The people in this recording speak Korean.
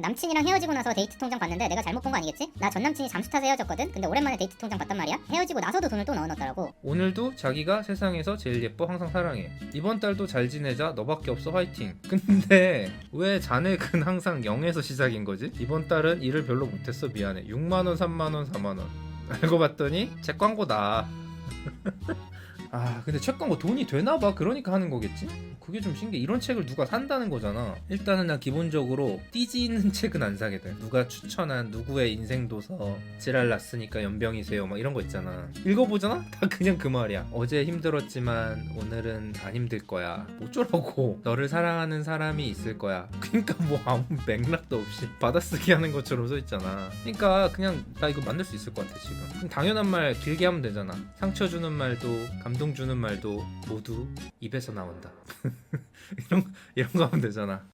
남친이랑 헤어지고 나서 데이트 통장 봤는데 내가 잘못 본 거 아니겠지? 나 전 남친이 잠수 타서 헤어졌거든. 근데 오랜만에 데이트 통장 봤단 말이야. 헤어지고 나서도 돈을 또 넣어놨더라고. 오늘도 자기가 세상에서 제일 예뻐 항상 사랑해 이번 달도 잘 지내자 너밖에 없어 화이팅 근데 왜 자네는 항상 0에서 시작인 거지? 이번 달은 일을 별로 못했어 미안해 6만원 3만원 4만원 알고 봤더니 책 광고다 아 근데 책 광고 돈이 되나봐. 그러니까 하는 거겠지? 그게 좀 신기해. 이런 책을 누가 산다는 거잖아. 일단은 난 기본적으로 띠지 있는 책은 안 사게 돼. 누가 추천한 누구의 인생 도서 지랄 났으니까 연병이세요. 막 이런 거 있잖아. 읽어보잖아? 다 그냥 그 말이야. 어제 힘들었지만 오늘은 안 힘들 거야. 어쩌라고. 너를 사랑하는 사람이 있을 거야. 그러니까 뭐 아무 맥락도 없이 받아쓰기 하는 것처럼 써있잖아. 그러니까 그냥 나 이거 만들 수 있을 것 같아 지금. 당연한 말 길게 하면 되잖아. 상처 주는 말도 감동 주는 말도 모두 입에서 나온다. 이런 이런 거 하면 되잖아